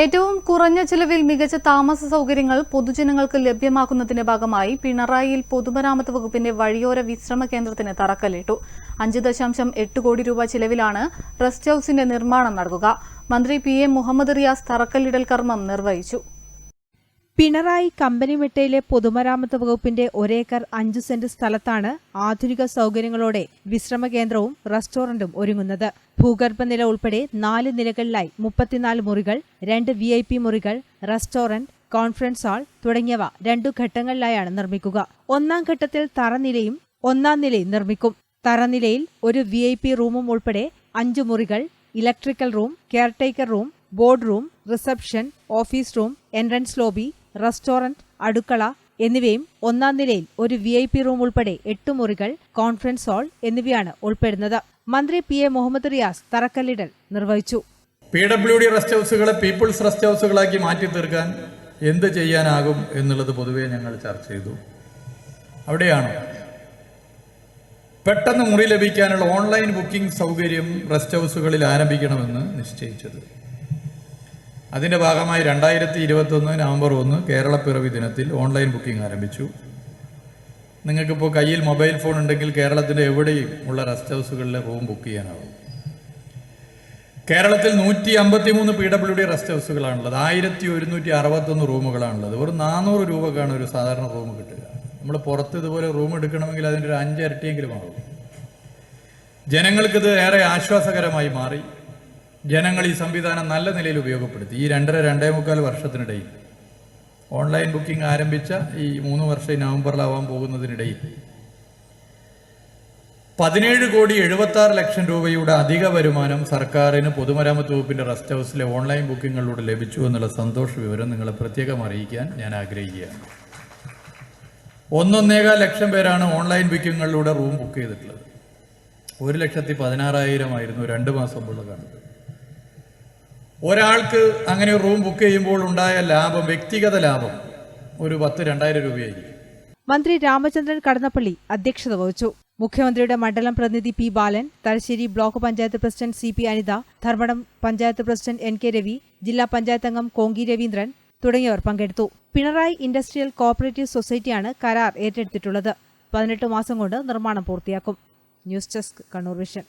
ഏറ്റവും കുറഞ്ഞ ചിലവിൽ മികച്ച താമസ സൗകര്യങ്ങൾ പൊതുജനങ്ങൾക്ക് ലഭ്യമാക്കുന്നതിന്റെ ഭാഗമായി പിണറായിയിൽ പൊതുമരാമത്ത് വകുപ്പിന്റെ വഴിയോര വിശ്രമ കേന്ദ്രത്തിന് തറക്കല്ലിട്ടു. അഞ്ച് ദശാംശം എട്ട് കോടി രൂപ ചിലവിലാണ് റെസ്റ്റ് ഹൌസിന്റെ നിർമ്മാണം നടക്കുക. മന്ത്രി പി എ മുഹമ്മദ് റിയാസ് തറക്കല്ലിടൽ കർമ്മം നിർവഹിച്ചു. പിണറായി കമ്പനി കമ്പനിമിട്ടയിലെ പൊതുമരാമത്ത് വകുപ്പിന്റെ ഒരേക്കർ അഞ്ചു സെന്റ് സ്ഥലത്താണ് ആധുനിക സൗകര്യങ്ങളോടെ വിശ്രമ കേന്ദ്രവും റെസ്റ്റോറന്റും ഒരുങ്ങുന്നത്. ഭൂഗർഭനില ഉൾപ്പെടെ നാല് നിലകളിലായി മുപ്പത്തിനാല് മുറികൾ രണ്ട് വി ഐ പി മുറികൾ റെസ്റ്റോറന്റ് കോൺഫറൻസ് ഹാൾ തുടങ്ങിയവ രണ്ടു ഘട്ടങ്ങളിലായാണ് നിർമ്മിക്കുക. ഒന്നാം ഘട്ടത്തിൽ തറനിലയും ഒന്നാം നിലയും നിർമ്മിക്കും. തറനിലയിൽ ഒരു വി ഐ പി റൂമും ഉൾപ്പെടെ അഞ്ചു മുറികൾ electrical room caretaker room board room reception office room entrance lobby restaurant അടുക്കള എന്നിവയും ഒന്നാം നിലയിൽ ഒരു വി ഐ പി റൂം ഉൾപ്പെടെ എട്ട് മുറികൾ കോൺഫറൻസ് ഹാൾ എന്നിവയാണ് ഉൾപ്പെടുന്നത്. മന്ത്രി പി എ മുഹമ്മദ് റിയാസ് തറക്കല്ലിടൽ നിർവഹിച്ചു. പി ഡബ്ല്യു ഡി റെസ്റ്റ് ഹൗസുകളെ പീപ്പിൾസ് റെസ്റ്റ് ഹൗസുകളാക്കി മാറ്റി തീർക്കാൻ എന്ത് ചെയ്യാനാകും എന്നുള്ളത് പൊതുവെ ഞങ്ങൾ ചർച്ച ചെയ്തു. അവിടെയാണ്? പെട്ടെന്ന് മുറി ലഭിക്കാനുള്ള ഓൺലൈൻ ബുക്കിംഗ് സൗകര്യം റെസ്റ്റ് ഹൗസുകളിൽ ആരംഭിക്കണമെന്ന് നിശ്ചയിച്ചത്. അതിന്റെ ഭാഗമായി രണ്ടായിരത്തി ഇരുപത്തൊന്ന് നവംബർ ഒന്ന് കേരളപ്പിറവി ദിനത്തിൽ ഓൺലൈൻ ബുക്കിംഗ് ആരംഭിച്ചു. നിങ്ങൾക്കിപ്പോൾ കയ്യിൽ മൊബൈൽ ഫോൺ ഉണ്ടെങ്കിൽ കേരളത്തിന്റെ എവിടെയും ഉള്ള റെസ്റ്റ് ഹൗസുകളിലെ റൂം ബുക്ക് ചെയ്യാനാവും. കേരളത്തിൽ നൂറ്റി അമ്പത്തി മൂന്ന് പി ഡബ്ല്യു ഡി റെസ്റ്റ് ഹൗസുകളാണുള്ളത്. ആയിരത്തി ഒരുന്നൂറ്റി അറുപത്തൊന്ന് റൂമുകളാണുള്ളത്. ഒരു നാനൂറ് രൂപക്കാണ് ഒരു സാധാരണ റൂം കിട്ടുക. നമ്മൾ പുറത്ത് ഇതുപോലെ റൂം എടുക്കണമെങ്കിൽ അതിന്റെ ഒരു അഞ്ചരട്ടിയെങ്കിലും ആകും ജനങ്ങൾക്കിത് ഏറെ ആശ്വാസകരമായി മാറി. ജനങ്ങൾ ഈ സംവിധാനം നല്ല നിലയിൽ ഉപയോഗപ്പെടുത്തി. ഈ രണ്ടര രണ്ടേ മുക്കാൽ വർഷത്തിനിടയിൽ. ഓൺലൈൻ ബുക്കിംഗ് ആരംഭിച്ച ഈ മൂന്ന് വർഷം നവംബറിലാവാൻ പോകുന്നതിനിടയിൽ. പതിനേഴ് കോടി എഴുപത്തി ലക്ഷം രൂപയുടെ അധിക വരുമാനം സർക്കാരിന് പൊതുമരാമത്ത് വകുപ്പിന്റെ റെസ്റ്റ് ഹൗസിലെ ഓൺലൈൻ ബുക്കിങ്ങിലൂടെ ലഭിച്ചു എന്നുള്ള സന്തോഷ വിവരം നിങ്ങളെ പ്രത്യേകം അറിയിക്കാൻ ഞാൻ ആഗ്രഹിക്കുകയാണ്. ഒന്നൊന്നേകാൽ ലക്ഷം പേരാണ് ഓൺലൈൻ ബുക്കിങ്ങുകളിലൂടെ റൂം ബുക്ക് ചെയ്തിട്ടുള്ളത്. ഒരു ലക്ഷത്തി പതിനാറായിരം ആയിരുന്നു രണ്ട് മാസം മുമ്പുള്ള കണക്ക്. ഒരാൾക്ക് അങ്ങനെ റൂം ബുക്ക് ചെയ്യുമ്പോൾ ഉണ്ടായ ലാഭം വ്യക്തിഗത ലാഭം ഒരു പത്ത് രണ്ടായിരം രൂപയായിരിക്കും. മന്ത്രി രാമചന്ദ്രൻ കടന്നപ്പള്ളി അധ്യക്ഷത വഹിച്ചു. മുഖ്യമന്ത്രിയുടെ മണ്ഡലം പ്രതിനിധി P Balan Thalassery block panchayat president C P Anitha Dharmadam panchayat president N K Ravi ജില്ലാ പഞ്ചായത്ത് അംഗം കോങ്കി രവീന്ദ്രൻ തുടങ്ങിയവർ പങ്കെടുത്തു. പിണറായി ഇൻഡസ്ട്രിയൽ കോഓപ്പറേറ്റീവ് സൊസൈറ്റിയാണ് കരാർ ഏറ്റെടുത്തിട്ടുള്ളത്. പതിനെട്ട് മാസം കൊണ്ട് നിർമ്മാണം പൂർത്തിയാക്കും. News desk Kannur vision.